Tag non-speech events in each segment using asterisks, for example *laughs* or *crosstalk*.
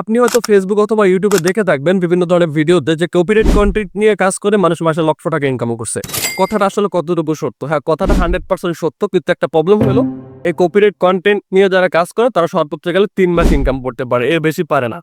আপনি হয়তো ফেসবুক অথবা ইউটিউবে দেখে থাকবেন বিভিন্ন ধরনের ভিডিওতে যে কপিরাইট কন্টেন্ট নিয়ে কাজ করে মানুষ মাসে লক্ষ টাকা ইনকাম করছে। কথাটা আসলে কতটুকু সত্য? হ্যাঁ কথাটা হান্ড্রেড পার্সেন্ট সত্য, কিন্তু একটা প্রবলেম হলো, এই কপিরাইট কন্টেন্ট নিয়ে যারা কাজ করে, তারা সর্বোচ্চ গেলে তিন মাস ইনকাম করতে পারে, এর বেশি পারে না।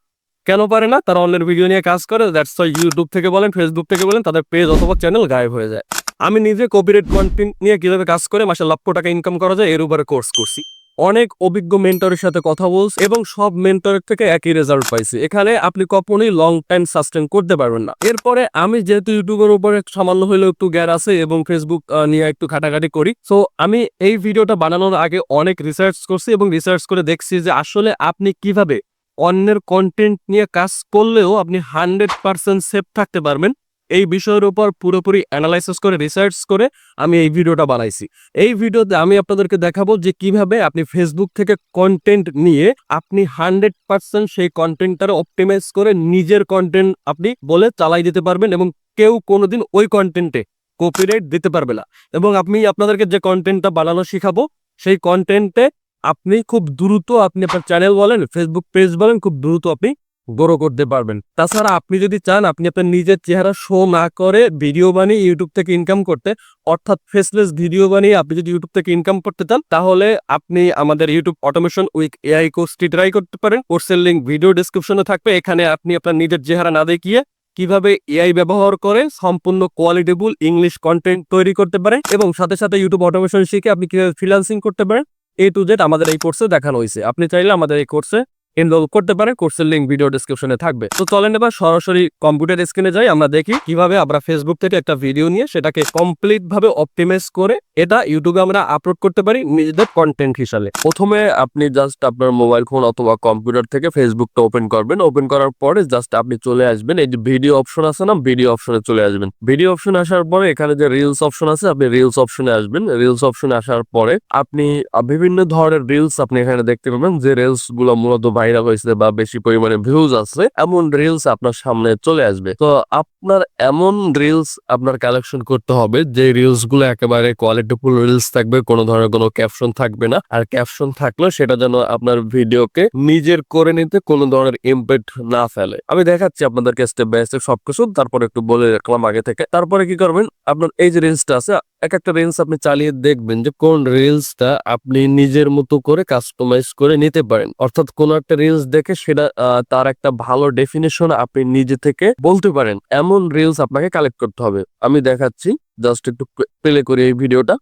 কেন পারে না? তারা অন্যের ভিডিও নিয়ে কাজ করে দ্যাটস ইউটিউব থেকে বলেন ফেসবুক থেকে বলেন, তাদের পেজ অথবা চ্যানেল গায়েব হয়ে যায়। আমি নিজে কপিরাইট কন্টেন্ট নিয়ে কীভাবে কাজ করে মাসে লক্ষ টাকা ইনকাম করা যায়, এর উপরে কোর্স করছি। অনেক অভিজ্ঞ মেন্টরের সাথে কথা বলছি এবং সব মেন্টরের থেকে একই রেজাল্ট পাইছি। এখানে আপনি কখনোই লং টাইম সাস্টেন করতে পারবেন না। এরপরে আমি যেহেতু ইউটিউবের উপরে সামান্য হলেও একটু জ্ঞান আছে এবং ফেসবুক নিয়ে একটু ঘাটাঘাটি করি সো আমি এই ভিডিওটা বানানোর আগে অনেক রিসার্চ করছি এবং রিসার্চ করে দেখছি যে আসলে আপনি কীভাবে অন্যের কন্টেন্ট নিয়ে কাজ করলেও আপনি হান্ড্রেড পার্সেন্ট সেফ থাকতে পারবেন। এই বিষয়ের উপর পুরোপুরি অ্যানালাইসিস করে রিসার্চ করে আমি এই ভিডিওটা বানাইছি। এই ভিডিওতে আমি আপনাদেরকে দেখাবো যে কীভাবে আপনি ফেসবুক থেকে কন্টেন্ট নিয়ে আপনি হান্ড্রেড পার্সেন্ট সেই কন্টেন্টটার অপটিমাইজ করে নিজের কন্টেন্ট আপনি বলে চালাই দিতে পারবেন এবং কেউ কোনোদিন ওই কন্টেন্টে কপিরাইট দিতে পারবে না। এবং আমি আপনাদেরকে যে কন্টেন্টটা বানানো শিখাবো, সেই কন্টেন্টে আপনি খুব দ্রুত আপনি আপনার চ্যানেল বলেন ফেসবুক পেজ বলেন, খুব দ্রুত আপনি গ্রো করতে পারবেন। তাছাড়া আপনি যদি চান, আপনি আপনার নিজের চেহারা শো না করে ভিডিও বানিয়ে ইউটিউব থেকে ইনকাম করতে, অর্থাৎ ফেসলেস ভিডিও বানিয়ে আপনি যদি ইউটিউব থেকে ইনকাম করতে চান, তাহলে আপনি আমাদের ইউটিউব অটোমেশন উইক এআই কোর্সটি ট্রাই করতে পারেন। কোর্সের লিঙ্ক ভিডিও ডিসক্রিপশনে থাকবে। এখানে আপনি আপনার নিজের চেহারা না দেখিয়ে কীভাবে এআই ব্যবহার করে সম্পূর্ণ কোয়ালিটেবল ইংলিশ কন্টেন্ট তৈরি করতে পারেন এবং সাথে সাথে ইউটিউব অটোমেশন শিখে আপনি কীভাবে ফ্রিল্যান্সিং করতে পারেন। এ টু জেড আমাদের এই কোর্সে দেখানো হয়েছে। আপনি চাইলে আমাদের এই কোর্সে এনরোল করতে পারে, কোর্সের লিঙ্ক ভিডিও ডিসক্রিপশনে থাকবে। তো চলেন এবার সরাসরি কম্পিউটার স্ক্রিনে যাই, আমরা দেখি কীভাবে আমরা ফেসবুক থেকে একটা ভিডিও নিয়ে সেটাকে কমপ্লিট ভাবে অপটিমাইজ করে এটা ইউটিউবে আমরা আপলোড করতে পারি নিজেদের কন্টেন্ট হিসাবে। প্রথমে আপনি জাস্ট আপনার মোবাইল ফোন অথবা কম্পিউটার থেকে ফেসবুকটা ওপেন করবেন। ওপেন করার পরে জাস্ট আপনি চলে আসবেন, এই যে ভিডিও অপশন আছে না ভিডিও অপশনে চলে আসবেন। ভিডিও অপশন আসার পরে এখানে যে রিলস অপশন আছে, আপনি রিলস অপশনে আসবেন। রিলস অপশনে আসার পরে আপনি বিভিন্ন ধরনের রিলস আপনি এখানে দেখতে পাবেন, যে রিলসগুলো মূলত ভাইরাল হয়েছে বা বেশি পরিমাণে ভিউজ আছে, এমন রিলস আপনার সামনে চলে আসবে। তো আপনার এমন রিলস আপনার কালেকশন করতে হবে, যে রিলসগুলো একেবারে কোয়ালিটিফুল রিলস থাকবে, কোনো ধরনের কোনো ক্যাপশন থাকবে না। আর ক্যাপশন থাকলেও সেটা যেন আপনার ভিডিওকে নিজের করে নিতে কোনো ধরনের ইম্প্যাক্ট না ফেলে। আমি দেখাচ্ছি আপনাদেরকে স্টেপ বাই স্টেপ সবকিছু, তারপরে একটু বলে রাখলাম আগে থেকে। তারপরে কি করবেন, আপনার এই যে রিলসটা আছে, এক একটা রিলস আপনি চালিয়ে দেখবেন যে কোন রিলসটা আপনি নিজের মতো করে কাস্টমাইজ করে নিতে পারেন। অর্থাৎ কোন একটা রিলস দেখে সেটা তার একটা ভালো ডেফিনেশন আপনি নিজে থেকে বলতে পারেন। এমন রিলস আপনাকে কালেক্ট করতে হবে। আমি দেখাচ্ছি জাস্ট একটু প্লে করি এই ভিডিওটা।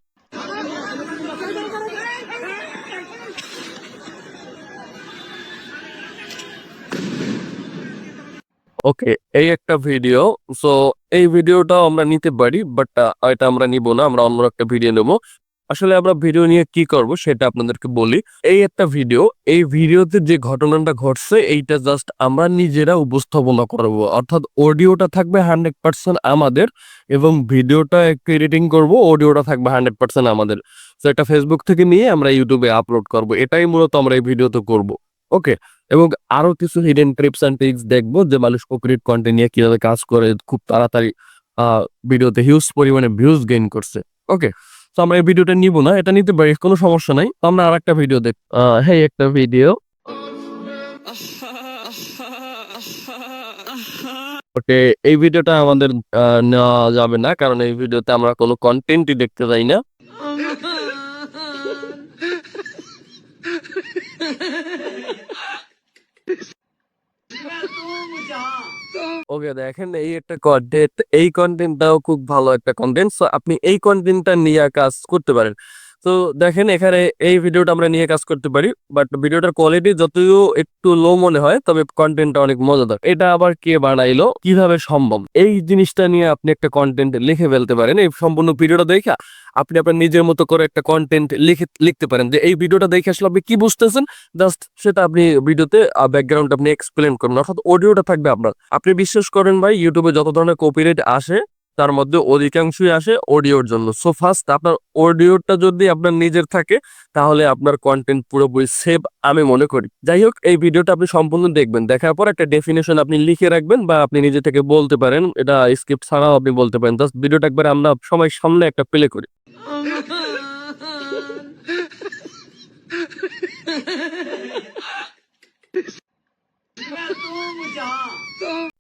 ওকে এই একটা ভিডিও সো এই ভিডিওটাও আমরা নিতে পারি বাট এটা আমরা নিব না, আমরা অন্য একটা ভিডিও নেব। আসলে আমরা ভিডিও নিয়ে কি করব সেটা আপনাদেরকে বলি। এই একটা ভিডিও এই ভিডিওতে যে ঘটনাটা ঘটছে, এইটা জাস্ট আমরা নিজেরা উপস্থাপনা করব। অর্থাৎ অডিওটা থাকবে হান্ড্রেড পার্সেন্ট আমাদের এবং ভিডিওটা একটু এডিটিং করব অডিওটা থাকবে হান্ড্রেড পার্সেন্ট আমাদের। তো এটা ফেসবুক থেকে নিয়ে আমরা ইউটিউবে আপলোড করব। এটাই মূলত আমরা এই ভিডিওতে করব। ওকে এবং আরও কিছু হিডেন ট্রিপস অ্যান্ড ট্রিক্স দেখব যে মানুষ কপিরাইট কন্টেন্ট নিয়ে কীভাবে কাজ করে, খুব তাড়াতাড়ি ভিডিওতে হিউজ পরিমাণে ভিউজ গেইন করছে। ওকে তো আমরা এই ভিডিওটা নিব না এটা নিতে পারি কোনো সমস্যা নাই। তো আমরা আর একটা ভিডিও দেখ হ্যাঁ একটা ভিডিও। ওকে এই ভিডিওটা আমাদের আহ, নেওয়া যাবে না কারণ এই ভিডিওতে আমরা কোনো কন্টেন্টই দেখতে চাই না। দেখেন এই একটা কন্টেন্ট এই কন্টেন্টটাও খুব ভালো একটা কন্টেন্ট সো আপনি এই কন্টেন্টটা নিয়ে কাজ করতে পারেন। তো দেখেন এখানে এই ভিডিওটা আমরা নিয়ে কাজ করতে পারি বাট ভিডিওটার কোয়ালিটি যদিও একটু লো মনে হয়, তবে কন্টেন্টটা অনেক মজাদার। এটা আবার কে বানাইলো? কীভাবে সম্ভব? এই জিনিসটা নিয়ে আপনি একটা কন্টেন্ট লিখে ফেলতে পারেন। এই সম্পূর্ণ ভিডিওটা দেখা আপনি আপনার নিজের মতো করে একটা কন্টেন্ট লিখে, লিখতে পারেন। যে এই ভিডিওটা দেখে আসলে আপনি কি বুঝতেছেন? জাস্ট সেটা আপনি ভিডিওতে ব্যাকগ্রাউন্ড আপনি এক্সপ্লেন করবেন অর্থাৎ অডিওটা থাকবে আপনার। আপনি বিশ্বাস করেন ভাই ইউটিউবে যত ধরনের কপিরাইট আসে তার মধ্যে অধিকাংশই আসে অডিওর জন্য। সো ফার্স্ট আপনার অডিওটা যদি আপনার নিজের থাকে তাহলে আপনার কন্টেন্ট পুরোপুরি সেভ আমি মনে করি। যাই হোক এই ভিডিওটা আপনি সম্পূর্ণ দেখবেন। দেখার পর একটা ডেফিনেশন আপনি লিখে রাখবেন বা আপনি নিজে থেকে বলতে পারেন। এটা স্ক্রিপ্ট ছাড়াও আপনি বলতে পারেন। জাস্ট ভিডিওটা একবার আমরা সময় সামনে একটা প্লে করি। *laughs*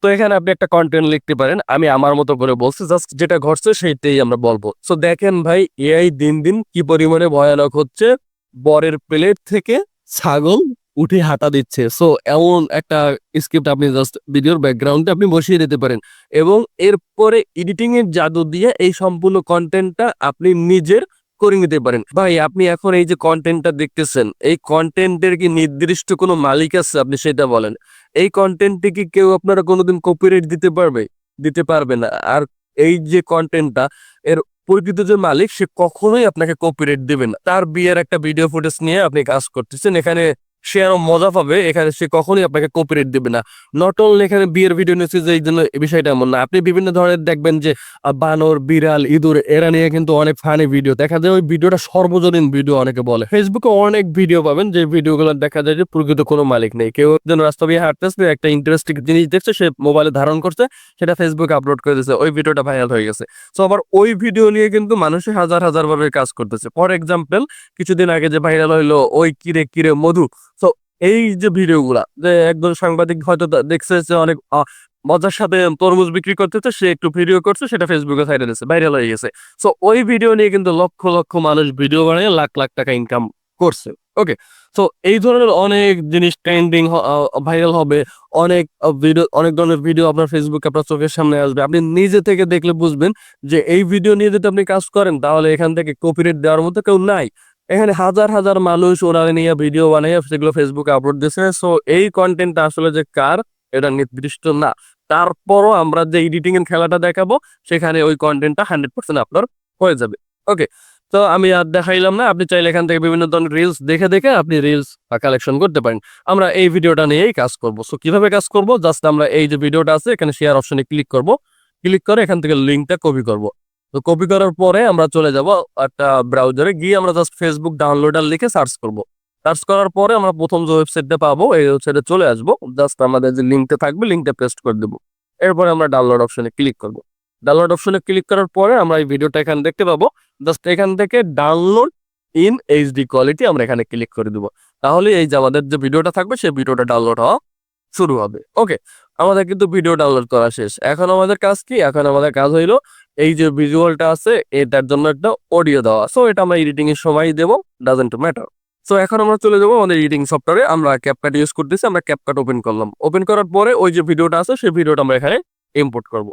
তো এখানে আপনি একটা কন্টেন্ট লিখতে পারেন, আমি আমার মতো করে বলছি জাস্ট যেটা ঘটছে সেইটাই আমরা বলব। সো দেখেন ভাই এআই দিন দিন কি পরিমাণে ভয়ানক হচ্ছে, বরের প্লেট থেকে ছাগল উঠে হাঁটা দিচ্ছে। সো এমন একটা স্ক্রিপ্ট আপনি জাস্ট ভিডিওর ব্যাকগ্রাউন্ডে আপনি বসিয়ে দিতে পারেন। এবং এরপরে এডিটিং এর জাদু দিয়ে এই সম্পূর্ণ কন্টেন্টটা আপনি নিজের করে নিতে পারেন। ভাই, আপনি এখন এই যে কন্টেন্টটা দেখতেছেন, এই কন্টেন্টের কি নির্দিষ্ট কোনো মালিক আছে? আপনি সেটা বলেন। এই কন্টেন্টে কি কেউ আপনারা কোনোদিন কপিরাইট দিতে পারবে? দিতে পারবে না। আর এই যে কন্টেন্টটা এর প্রকৃত যে মালিক, সে কখনোই আপনাকে কপিরাইট দেবে না। তার বিয়ের একটা ভিডিও ফুটেজ নিয়ে আপনি কাজ করতেছেন। এখানে সে আরও মজা পাবে, এখানে সে কখনোই আপনাকে কপিরাইট দেবে না। নট অনলি এখানে বিয়ের ভিডিও নিচ্ছে যে এই জন্য বিষয়টা এমন না। আপনি বিভিন্ন ধরনের দেখবেন যে বানর, বিড়াল, ইঁদুর, এরা নিয়ে কিন্তু অনেক ফানি ভিডিও দেখা যায় ওই ভিডিওটা সর্বজনীন ভিডিও অনেকে বলে। ফেসবুকে অনেক ভিডিও পাবেন যে ভিডিওগুলো দেখা যায় যে প্রকৃত কোনো মালিক নেই। কেউ যেন রাস্তা দিয়ে হাঁটতেছে, একটা ইন্টারেস্টিং জিনিস দেখছে, সে মোবাইলে ধারণ করছে, সেটা ফেসবুকে আপলোড করে দিচ্ছে ওই ভিডিওটা ভাইরাল হয়ে গেছে। সো আবার ওই ভিডিও নিয়ে কিন্তু মানুষে হাজার হাজার ভাবে কাজ করতেছে। ফর এক্সাম্পল কিছুদিন আগে যে ভাইরাল হইল, ওই কিরে কিরে মধু এই যে ভিডিওগুলা, যে একজন সাংবাদিক হয়তো দেখছে যে অনেক মজার সাথে তরমুজ বিক্রি করতেছে, সে একটু ভিডিও করছে, সেটা ফেসবুকে সাইডে দিচ্ছে ভাইরাল হয়ে গেছে। সো ওই ভিডিও নিয়ে কিন্তু লক্ষ লক্ষ মানুষ ভিডিও বানিয়ে, লাখ লাখ টাকা ইনকাম করছে ওকে সো এই ধরনের অনেক জিনিস ট্রেন্ডিং ভাইরাল হবে, অনেক ভিডিও, অনেক ধরনের ভিডিও আপনার ফেসবুকে আপনার চোখের সামনে আসবে। আপনি নিজে থেকে দেখলে বুঝবেন যে এই ভিডিও নিয়ে যদি আপনি কাজ করেন, তাহলে এখান থেকে কপিরেট দেওয়ার মতো কেউ নাই। এখানে হাজার হাজার মানুষ ওরা নিয়ে ভিডিও বানিয়ে সেগুলো ফেসবুকে আপলোড দিচ্ছে সো এই কন্টেন্টটা আসলে যে কার, এটা নির্দিষ্ট না। তারপরও আমরা যে এডিটিং এর খেলাটা দেখাবো, সেখানে ওই কন্টেন্টটা হান্ড্রেড পার্সেন্ট আপনার হয়ে যাবে। ওকে তো আমি আর দেখাইলাম না। আপনি চাইলে এখান থেকে বিভিন্ন ধরনের রিলস দেখে দেখে আপনি রিলস কালেকশন করতে পারেন। আমরা এই ভিডিওটা নিয়েই কাজ করব। সো কীভাবে কাজ করব? জাস্ট আমরা এই যে ভিডিওটা আছে, এখানে শেয়ার অপশনে ক্লিক করব। ক্লিক করে এখান থেকে লিঙ্কটা কপি করব। তো কপি করার পরে আমরা চলে যাব একটা ব্রাউজারে গিয়ে আমরা জাস্ট ফেসবুক ডাউনলোডার লিখে সার্চ করব। সার্চ করার পরে আমরা প্রথম যে ওয়েবসাইটটা পাবো, এই ওয়েবসাইটে চলে আসব। জাস্ট আমাদের যে লিঙ্কটা থাকবে লিঙ্কটা পেস্ট করে দেবো। এরপরে আমরা ডাউনলোড অপশনে ক্লিক করব। ডাউনলোড অপশনে ক্লিক করার পরে আমরা এই ভিডিওটা এখানে দেখতে পাবো। জাস্ট এখান থেকে ডাউনলোড ইন এইচডি কোয়ালিটি আমরা এখানে ক্লিক করে দেবো। তাহলে এই যে আমাদের যে ভিডিওটা থাকবে, সেই ভিডিওটা ডাউনলোড হওয়া শুরু হবে। ওকে আমাদের কিন্তু ভিডিও ডাউনলোড করা শেষ। এখন আমাদের কাজ কি? এখন আমাদের কাজ হইল এই যে ভিজুয়ালটা আছে, এটার জন্য একটা অডিও দেওয়া। সো এটা আমরা এডিটিং এর সময় দেবো ডাজেন্ট ম্যাটার সো এখন আমরা চলে যাব আমাদের এডিটিং সফটওয়্যারে আমরা ক্যাপকাট ইউজ করতেছি, আমরা ক্যাপকাট ওপেন করলাম। ওপেন করার পরে ওই যে ভিডিওটা আছে, সেই ভিডিওটা আমরা এখানে ইম্পোর্ট করব।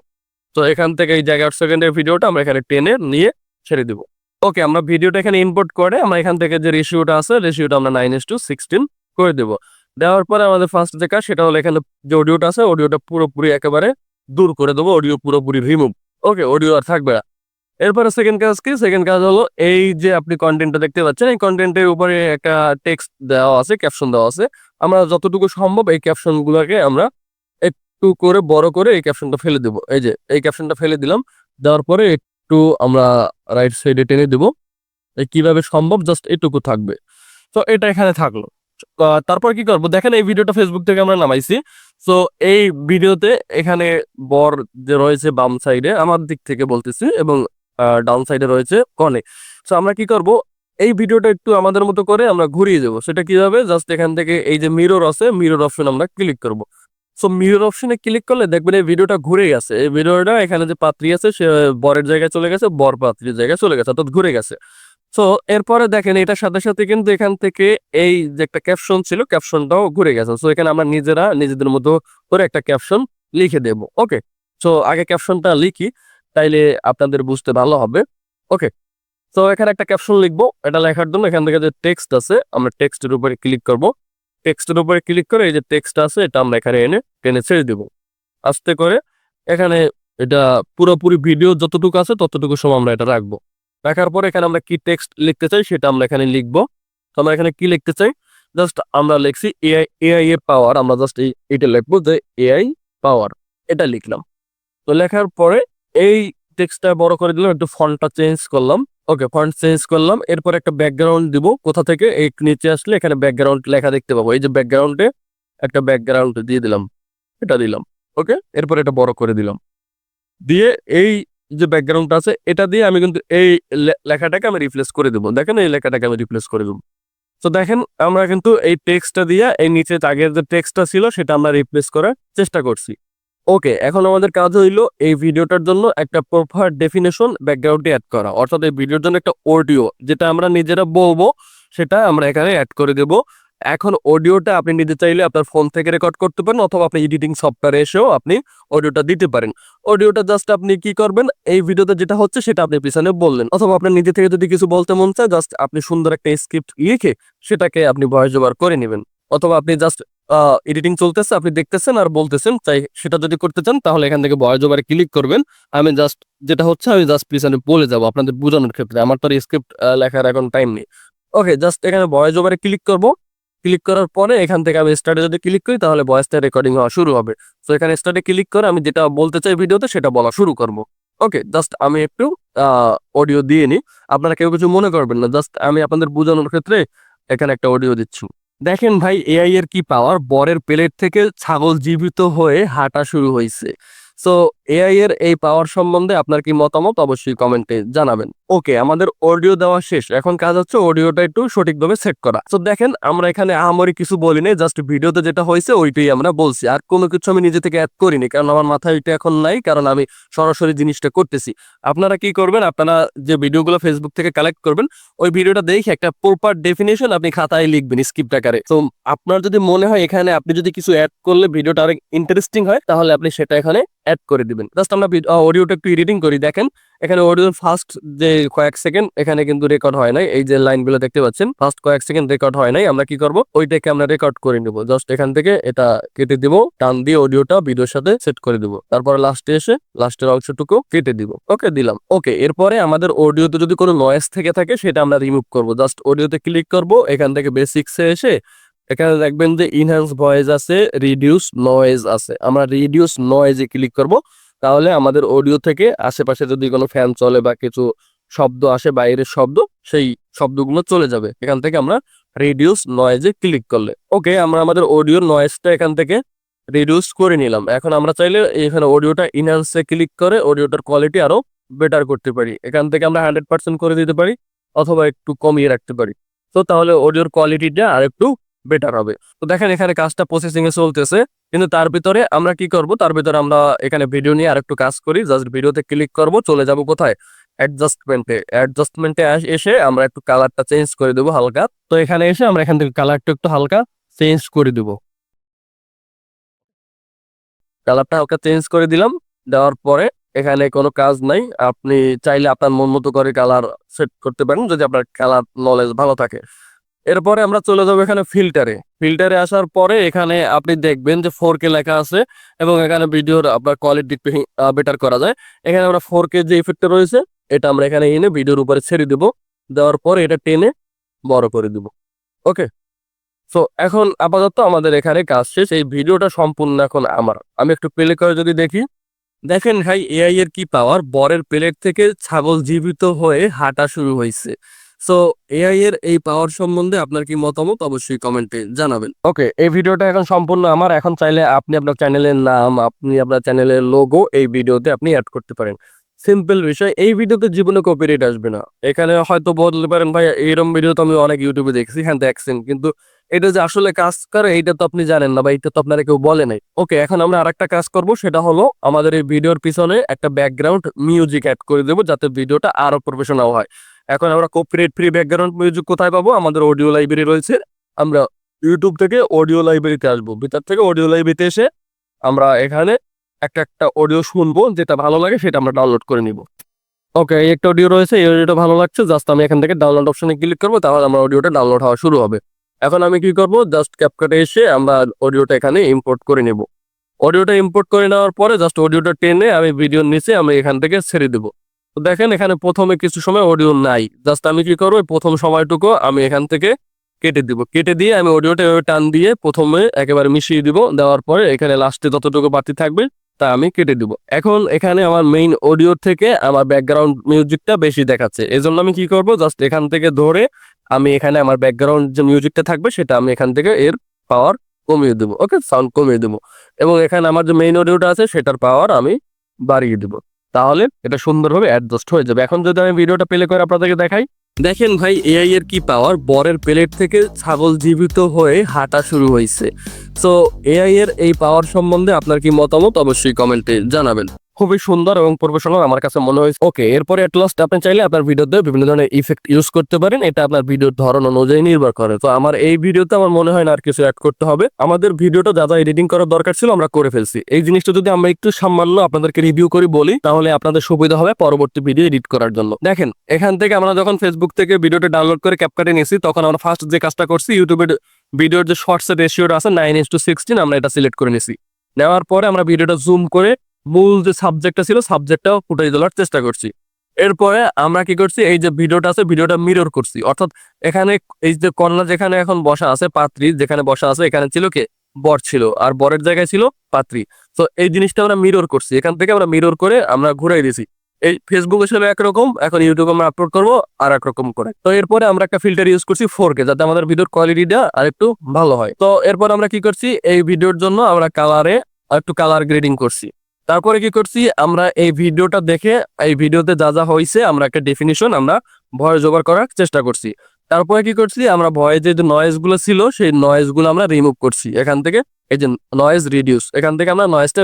তো এখান থেকে এই জায়গা সেকেন্ডের ভিডিওটা আমরা এখানে টেনে নিয়ে ছেড়ে দিব। ওকে আমরা ভিডিওটা এখানে ইম্পোর্ট করে, আমরা এখান থেকে যে রেশিওটা আছে রেশিওটা আমরা নাইন এস টু সিক্সটিন করে দেবো। দেওয়ার পরে আমাদের ফার্স্ট যে কাজ, সেটা হলো এখানে যে অডিওটা আছে অডিওটা পুরোপুরি একেবারে দূর করে দেবো অডিও পুরোপুরি রিমুভ ওকে অডিও আর থাকবে না। এরপরে সেকেন্ড কাজ কি? সেকেন্ড কাজ হলো এই যে আপনি কন্টেন্টটা দেখতে পাচ্ছেন, এই কন্টেন্টের উপরে একটা টেক্সট দেওয়া আছে ক্যাপশন দেওয়া আছে। আমরা যতটুকু সম্ভব এই ক্যাপশন গুলোকে আমরা একটু করে, বড় করে এই ক্যাপশনটা ফেলে দেবো। এই যে, এই ক্যাপশনটা ফেলে দিলাম। দেওয়ার পরে একটু আমরা রাইট সাইডে টেনে দেবো। এই কীভাবে সম্ভব জাস্ট এটুকু থাকবে। তো এটা এখানে থাকল। তারপর কি করব? দেখেন এই ভিডিওটা ফেসবুক থেকে আমরা নামাইছি। সো এই ভিডিওতে এখানে বর যে রয়েছে বাম সাইডে আমার দিক থেকে বলতেছি এবং ডাউন সাইডে রয়েছে কনে। সো আমরা কি করব? এই ভিডিওটা একটু আমাদের মতো করে আমরা ঘুরিয়ে দেবো। সেটা কীভাবে জাস্ট এখান থেকে এই যে মিরর আছে মিরর অপশন আমরা ক্লিক করব। সো মিরর অপশনে ক্লিক করলে দেখবেন এই ভিডিওটা ঘুরে গেছে এই ভিডিওটা এখানে যে পাত্রী আছে, সে বরের জায়গায় চলে গেছে, বর পাত্রীর জায়গায় চলে গেছে, অর্থাৎ ঘুরে গেছে। সো এরপরে দেখেন, এটার সাথে সাথে কিন্তু এখান থেকে এই যে একটা ক্যাপশন ছিল ক্যাপশনটাও ঘুরে গেছে। সো এখানে আমরা নিজেরা নিজেদের মতো করে একটা ক্যাপশন লিখে দেব। ওকে সো আগে ক্যাপশনটা লিখি, তাইলে আপনাদের বুঝতে ভালো হবে। ওকে তো এখানে একটা ক্যাপশন লিখব। এটা লেখার জন্য এখান থেকে যে টেক্সট আছে, আমরা টেক্সটের উপরে ক্লিক করব। টেক্সটের উপরে ক্লিক করে এই যে টেক্সট আছে, এটা আমরা এখানে এনে টেনে ছেড়ে দিব। আস্তে করে এখানে এটা পুরোপুরি ভিডিও যতটুকু আছে, ততটুকু সময় আমরা এটা রাখব। রাখার পরে এখানে আমরা কি টেক্সট লিখতে চাই সেটা আমরা এখানে লিখব। আমরা এখানে কি লিখতে চাই? জাস্ট আমরা লিখছি এআই এআই এর পাওয়ার আমরা জাস্ট এই এটা লিখব যে এআই পাওয়ার এটা লিখলাম। তো লেখার পরে এই টেক্সটটা বড় করে দিলাম, একটু ফন্টটা চেঞ্জ করলাম। ওকে ফন্ট চেঞ্জ করলাম, এরপর একটা ব্যাকগ্রাউন্ড দিব, কোথা থেকে? এই নিচে আসলে এখানে ব্যাকগ্রাউন্ড লেখা দেখতে পাবো। এই যে ব্যাকগ্রাউন্ডে একটা ব্যাকগ্রাউন্ড দিয়ে দিলাম, এটা দিলাম। ওকে এরপর এটা বড় করে দিলাম। দিয়ে এই যে ব্যাকগ্রাউন্ডটা আছে, এটা দিয়ে আমি কিন্তু এই লেখাটাকে আমি রিপ্লেস করে দেবো। দেখেন এই লেখাটাকে আমি রিপ্লেস করে দেবো। তো দেখেন, আমরা কিন্তু এই টেক্সটটা দিয়ে, এই নিচে আগের যে টেক্সটটা ছিল, সেটা আমরা রিপ্লেস করার চেষ্টা করছি। ওকে এখন আমাদের কাজ হইল এই ভিডিওটার জন্য একটা প্রপার ডেফিনেশন ব্যাকগ্রাউন্ডে অ্যাড করা। অর্থাৎ এই ভিডিওর জন্য একটা অডিও যেটা আমরা নিজেরা বলব, সেটা আমরা এখানে অ্যাড করে দেব। এখন অডিওটা আপনি নিতে চাইলে আপনার ফোন থেকে রেকর্ড করতে পারেন অথবা আপনি এডিটিং সফটওয়্যারে এসেও আপনি অডিওটা দিতে পারেন। অডিওটা জাস্ট আপনি কি করবেন? এই ভিডিওতে যেটা হচ্ছে সেটা আপনি পিছনে বললেন। অথবা আপনার নিজে থেকে যদি কিছু বলতে মন চায় জাস্ট আপনি সুন্দর একটা স্ক্রিপ্ট লিখে সেটাকে আপনি ভয়েস ওভার করে নেবেন। অথবা আপনি জাস্ট এডিটিং চলতেছে, আপনি দেখতেছেন আর বলতেছেন, তাই সেটা যদি করতে চান, তাহলে এখান থেকে ভয়েস ওভারে ক্লিক করবেন। আমি জাস্ট যেটা হচ্ছে আমি জাস্ট পিছনে বলে যাব আপনাদের বোঝানোর ক্ষেত্রে। আমার তো স্ক্রিপ্ট লেখার এখন টাইম নেই। ওকে জাস্ট এখানে ভয়েস ওভারে ক্লিক করব। ক্লিক করার পরে এখান থেকে আমি স্টার্টে যদি ক্লিক করি, তাহলে ভয়েসটা রেকর্ডিং হওয়া শুরু হবে। তো এখানে স্টার্টে ক্লিক করে আমি যেটা বলতে চাই ভিডিওতে সেটা বলা শুরু করব। ওকে জাস্ট আমি একটু অডিও দিয়ে নিই। আপনারা কেউ কিছু মনে করবেন না জাস্ট আমি আপনাদের বোঝানোর ক্ষেত্রে এখানে একটা অডিও দিচ্ছি। দেখেন ভাই এআই এর কি পাওয়ার বরের প্লেট থেকে ছাগল জীবিত হয়ে হাঁটা শুরু হয়েছে সো এআই এর এই পাওয়ার সম্বন্ধে আপনার কি মতামত? অবশ্যই কমেন্টে জানাবেন। ওকে আমাদের অডিও দেওয়া শেষ। এখন কাজ হচ্ছে অডিওটা একটু সঠিকভাবে সেট করা। তো দেখেন, আমরা এখানে আহামরি কিছু বলি নাই জাস্ট ভিডিওতে যেটা হয়েছে ওইটাই আমরা বলছি। আর কোনো কিছু আমি নিজে থেকে অ্যাড করিনি, কারণ আমার মাথায় ওইটা এখন নাই, কারণ আমি সরাসরি জিনিসটা করতেছি। আপনারা কি করবেন, আপনারা যে ভিডিওগুলো ফেসবুক থেকে কালেক্ট করবেন, ওই ভিডিওটা দেখে একটা প্রপার ডেফিনেশন আপনি খাতায় লিখবেন স্ক্রিপ্ট আকারে। তো আপনার যদি মনে হয় এখানে আপনি যদি কিছু অ্যাড করলে ভিডিওটা আরেক ইন্টারেস্টিং হয়, তাহলে আপনি সেটা এখানে অ্যাড করে দিবেন। জাস্ট আমরা অডিওটা একটু এডিটিং করি। দেখেন, এখানে অডিওর ফার্স্ট যে কয়েক সেকেন্ড এখানে কিন্তু রেকর্ড হয় নাই। এই যে লাইনগুলো দেখতে পাচ্ছেন ফার্স্ট কয়েক সেকেন্ড রেকর্ড হয় নাই। আমরা কি করব? ওইটাকে আমরা রেকর্ড করে নিব। জাস্ট এখান থেকে এটা কেটে দিব, টান দিয়ে অডিওটা ভিডিওর সাথে সেট করে দিব। তারপরে লাস্টে এসে লাস্টের অংশটুকু কেটে দিব। ওকে দিলাম। ওকে এরপরে আমাদের অডিওতে যদি কোনো নয়েজ থেকে থাকে, সেটা আমরা রিমুভ করব। জাস্ট অডিওতে ক্লিক করব, এখান থেকে বেসিক্সে এসে এখানে দেখবেন যে ইনহ্যান্স ভয়েস আছে রিডিউস নয়েজ আছে। আমরা রিডিউস নয়েজে ক্লিক করব। তাহলে আমাদের অডিও থেকে আশেপাশে যদি কোনো ফ্যান চলে বা কিছু শব্দ আসে, বাইরের শব্দ, সেই শব্দগুলো চলে যাবে। এখান থেকে আমরা রিডিউস নয়েজে ক্লিক করলে। ওকে আমরা আমাদের অডিও নয়েজটা এখান থেকে রিডিউস করে নিলাম। এখন আমরা চাইলে এখানে অডিওটা ইনহ্যান্সে ক্লিক করে অডিওটার কোয়ালিটি আরও বেটার করতে পারি। এখান থেকে আমরা হান্ড্রেড পার্সেন্ট করে দিতে পারি, অথবা একটু কমিয়ে রাখতে পারি। তো তাহলে অডিওর কোয়ালিটিটা আর একটু বেটার হবে। তো দেখেন এখানে কাজটা প্রসেসিং এ চলতেছে। কিন্তু তার ভিতরে আমরা কি করব? তার ভিতরে আমরা এখানে ভিডিও নিয়ে আরেকটু কাজ করি। জাস্ট ভিডিওতে ক্লিক করব, চলে যাব কোথায়? অ্যাডজাস্টমেন্টে অ্যাডজাস্টমেন্টে এসে আমরা একটু কালারটা চেঞ্জ করে দেবো হালকা। তো এখানে এসে আমরা এখান থেকে কালারটা একটু হালকা চেঞ্জ করে দেবো। কালারটা হালকা চেঞ্জ করে দিলাম। দেওয়ার পরে এখানে কোনো কাজ নাই। আপনি চাইলে আপনার মন মতো করে কালার সেট করতে পারেন। যদি আপনার কালার নলেজ ভালো থাকে। এরপরে আমরা চলে যাব এখানে ফিল্টারে ফিল্টারে আসার পরে এখানে আপনি দেখবেন যে ফোর কে লেখা আছে এবং এখানে ভিডিওর আপনার কোয়ালিটি বেটার করা যায়। এখানে আমরা ফোর কে যে ইফেক্টটা রয়েছে, এটা আমরা এখানে এনে ভিডিওর উপরে ছেড়ে দিব। দেওয়ার পরে এটা টেনে বড় করে দিব। ওকে সো এখন আপাতত আমাদের এখানে কাজ শেষ। এই ভিডিওটা সম্পূর্ণ এখন আমার। আমি একটু প্লে করে যদি দেখি। দেখেন ভাই এআই এর কি পাওয়ার বরের প্লেট থেকে ছাগল জীবিত হয়ে হাঁটা শুরু হয়েছে সো এআই এর এই পাওয়ার সম্বন্ধে আপনার কি মতামত? অবশ্যই কমেন্টে জানাবেন। ওকে এই ভিডিওটা এখন সম্পূর্ণ আমার। এখন চাইলে আপনি আপনার চ্যানেলের নাম, আপনি আপনার চ্যানেলের লোগো এই ভিডিওতে আপনি অ্যাড করতে পারেন। সিম্পল বিষয়, এই ভিডিওতে জীবনে কপিরাইট আসবে না। এখানে হয়তো বলতে পারেন, ভাই, এইরকম ভিডিও তো আমি অনেক ইউটিউবে দেখছি হ্যাঁ দেখছেন। কিন্তু এটা যে আসলে কাজ করে, এইটা তো আপনি জানেন না, বা এটা তো আপনারা কেউ বলে নাই। ওকে এখন আমরা আরেকটা কাজ করব, সেটা হলো আমাদের এই ভিডিওর পিছনে একটা ব্যাকগ্রাউন্ড মিউজিক অ্যাড করে দেবো, যাতে ভিডিওটা আরও প্রফেশনাল হয়। এখন আমরা কপিরাইট ফ্রি ব্যাকগ্রাউন্ড মিউজিক কোথায় পাবো? আমাদের অডিও লাইব্রেরি রয়েছে। আমরা ইউটিউব থেকে অডিও লাইব্রেরিতে আসব। ভিতর থেকে অডিও লাইব্রেরিতে এসে আমরা এখানে একটা একটা অডিও শুনব, যেটা ভালো লাগে সেটা আমরা ডাউনলোড করে নিব। ওকে এই একটা অডিও রয়েছে। এই অডিওটা ভালো লাগছে জাস্ট আমি এখান থেকে ডাউনলোড অপশনে ক্লিক করব, তাহলে আমার অডিওটা ডাউনলোড হওয়া শুরু হবে। এখন আমি কি করব? জাস্ট ক্যাপকাটে এসে আমরা অডিওটা এখানে ইম্পোর্ট করে নেব। অডিওটা ইম্পোর্ট করে নেওয়ার পরে জাস্ট অডিওটা টেনে আমি ভিডিওর নিচে আমি এখান থেকে ছেড়ে দেবো। তো দেখেন, এখানে প্রথমে কিছু সময় অডিও নাই। জাস্ট আমি কি করব প্রথম সময়টুকু আমি এখান থেকে কেটে দিব। কেটে দিয়ে আমি অডিওটা এভাবে টান দিয়ে প্রথমে একেবারে মিশিয়ে দিব। দেওয়ার পরে এখানে লাস্টে যতটুকু বাড়তি থাকবে, তা আমি কেটে দিব। এখন এখানে আমার মেইন অডিও থেকে আমার ব্যাকগ্রাউন্ড মিউজিকটা বেশি দেখাচ্ছে। এই জন্য আমি কি করব জাস্ট এখান থেকে ধরে আমি এখানে আমার ব্যাকগ্রাউন্ড যে মিউজিকটা থাকবে, সেটা আমি এখান থেকে এর পাওয়ার কমিয়ে দেবো। ওকে সাউন্ড কমিয়ে দেবো। এবং এখানে আমার যে মেইন অডিওটা আছে, সেটার পাওয়ার আমি বাড়িয়ে দেবো। তাহলে এটা সুন্দরভাবে অ্যাডজাস্ট হয়ে যাবে। এখন যদি আমি ভিডিওটা প্লে করে আপনাদেরকে দেখাই। দেখেন ভাই এআই এর কি পাওয়ার বরের প্লেট থেকে ছাগল জীবিত হয়ে হাঁটা শুরু হয়েছে। সো এআই এর এই পাওয়ার সম্বন্ধে আপনার কি মতামত? অবশ্যই কমেন্টে জানাবেন। খুবই সুন্দর এবং প্রফেশনাল আমার কাছে মনে হয়েছে। ওকে এরপরে এট লাস্ট আপনি চাইলে আপনার ভিডিওতে বিভিন্ন ধরনের ইফেক্ট ইউজ করতে পারেন। এটা আপনার ভিডিওর ধরন অনুযায়ী নির্ভর করে। তো আমার এই ভিডিওতে আমার মনে হয় না আর কিছু অ্যাড করতে হবে। আমাদের ভিডিওটা যা যা এডিটিং করার দরকার ছিল আমরা করে ফেলছি। এই জিনিসটা যদি আমরা একটু সামান্য আপনাদেরকে রিভিউ করি, বলি, তাহলে আপনাদের সুবিধা হবে পরবর্তী ভিডিও এডিট করার জন্য। দেখেন, এখান থেকে আমরা যখন ফেসবুক থেকে ভিডিওটা ডাউনলোড করে ক্যাপকাটে নিয়েছি, তখন আমরা ফার্স্ট যে কাজটা করছি ইউটিউবের ভিডিওর যে শর্টসের রেশিওটা আছে নাইন ইস টু সিক্সটিন আমরা এটা সিলেক্ট করে নিয়েছি। নেওয়ার পরে আমরা ভিডিওটা জুম করে মূল যে সাবজেক্টটা ছিল সাবজেক্টটাও ফুটাই তোলার চেষ্টা করছি। এরপরে আমরা কি করছি, এই যে ভিডিওটা আছে, ভিডিওটা মিরর করছি। অর্থাৎ এখানে এই যে কন্যা যেখানে এখন বসা আছে, পাত্রী যেখানে বসা আছে, এখানে ছিল কে? বর ছিল। আর বরের জায়গায় ছিল পাত্রী। তো এই জিনিসটা আমরা মিরর করছি। এখান থেকে আমরা মিরর করে আমরা ঘুরাই দিছি। এই ফেসবুকে ছিল একরকম, এখন ইউটিউবে আমরা আপলোড করব আর একরকম করে। তো এরপরে আমরা একটা ফিল্টার ইউজ করছি ফোর কে যাতে আমাদের ভিডিওর কোয়ালিটিটা আর একটু ভালো হয়। তো এরপর আমরা কি করছি, এই ভিডিওর জন্য আমরা কালারে একটু কালার গ্রেডিং করছি। তারপরে কি করছি, আমরা এই ভিডিওটা দেখে, এই ভিডিওতে যা যা হয়েছে আমরা একটা ডেফিনিশন আমরা ভয়ে জোগাড় করার চেষ্টা করছি। তারপরে কি করছি, আমরা ভয়ে যে নয়েজগুলো ছিল, সেই নয়েজগুলো আমরা রিমুভ করছি এখান থেকে। এই যে নয়েজ রিডিউস এখান থেকে আমরা নয়েজটা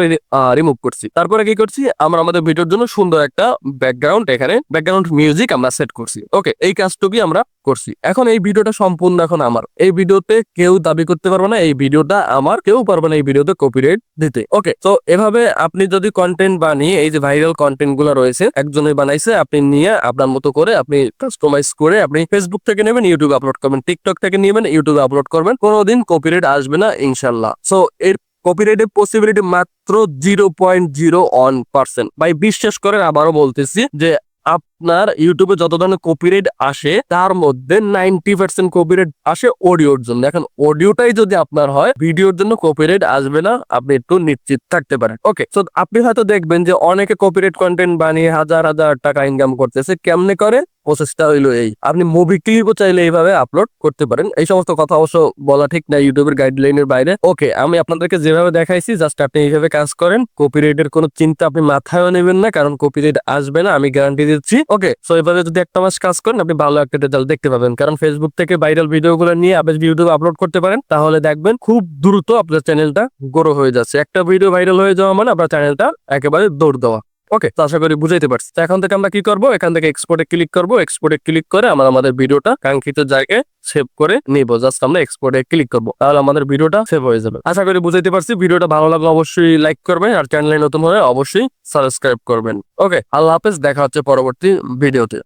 রিমুভ করছি। তারপরে কি করছি? আমরা আমাদের ভিডিওর জন্য সুন্দর একটা ব্যাকগ্রাউন্ড এখানে ব্যাকগ্রাউন্ড মিউজিক আমরা সেট করছি। ওকে এই কাজটুকুই আমরা করছি। এখন এই ভিডিওটা সম্পূর্ণ এখন আমার। এই ভিডিওতে কেউ দাবি করতে পারবে না, এই ভিডিওটা আমার। কেউ পারবে না এই ভিডিওতে কপিরাইট দিতে। ওকে তো এভাবে আপনি যদি কন্টেন্ট বানিয়ে, এই যে ভাইরাল কন্টেন্টগুলো রয়েছে, একজনে বানাইছে, আপনি নিয়ে আপনার মতো করে আপনি কাস্টমাইজ করে আপনি ফেসবুক থেকে নেবেন ইউটিউবে আপলোড করবেন টিকটক থেকে নেবেন ইউটিউবে আপলোড করবেন, কোনোদিন কপিরাইট আসবে না ইনশাল্লাহ সো এর কপিরাইটের পসিবিলিটি মাত্র zero point zero one percent ভাই, বিশ্বাস করেন, আবারও বলতেছি যে আপনার ইউটিউবে যত ধরনের কপিরাইট আসে, তার মধ্যে নাইনটি পার্সেন্ট কপিরাইট আসে অডিওর জন্য। এখন অডিওটাই যদি আপনার হয় ভিডিওর জন্য কপিরাইট আসবে না, আপনি একটু নিশ্চিত থাকতে পারেন। ওকে তো আপনি হয়তো দেখবেন যে অনেকে কপিরাইট কন্টেন্ট বানিয়ে হাজার হাজার টাকা ইনকাম করতেছে। কেমনে করে? প্রসেসটা হইল এই। আপনি মুভি ক্লিপও চাইলে এইভাবে আপলোড করতে পারেন। এই সমস্ত কথা অবশ্য বলা ঠিক না ইউটিউবের গাইডলাইনের বাইরে। ওকে আমি আপনাদেরকে যেভাবে দেখাইছি জাস্ট আপনি এইভাবে কাজ করেন। কপিরাইটের কোনো চিন্তা আপনি মাথায়ও নেবেন না, কারণ কপিরাইট আসবে না, আমি গ্যারান্টি দিচ্ছি। ওকে সো এভাবে যদি একটা মাস কাজ করেন, আপনি ভালো একটা রেজাল্ট দেখতে পাবেন। কারণ ফেসবুক থেকে ভাইরাল ভিডিওগুলো নিয়ে আপনি ইউটিউবে আপলোড করতে পারেন, তাহলে দেখবেন খুব দ্রুত আপনার চ্যানেলটা গ্রো হয়ে যাচ্ছে। একটা ভিডিও ভাইরাল হয়ে যাওয়া মানে আপনার চ্যানেলটা একেবারে দৌড় দেওয়া। ওকে তো আশা করি বুঝাইতে পারছি। তো এখন থেকে আমরা কি করব? এখান থেকে এক্সপোর্টে ক্লিক করব। এক্সপোর্টে ক্লিক করে আমরা আমাদের ভিডিওটা কাঙ্ক্ষিত জায়গায় সেভ করে নিব। জাস্ট আমরা এক্সপোর্টে ক্লিক করব। তাহলে আমাদের ভিডিওটা সেভ হয়ে যাবে। আশা করি বুঝাইতে পারছি। ভিডিওটা ভালো লাগলে অবশ্যই লাইক করবেন আর চ্যানেলে নতুন হলে অবশ্যই সাবস্ক্রাইব করবেন। ওকে আল্লাহ হাফেজ। দেখা হচ্ছে পরবর্তী ভিডিওতে।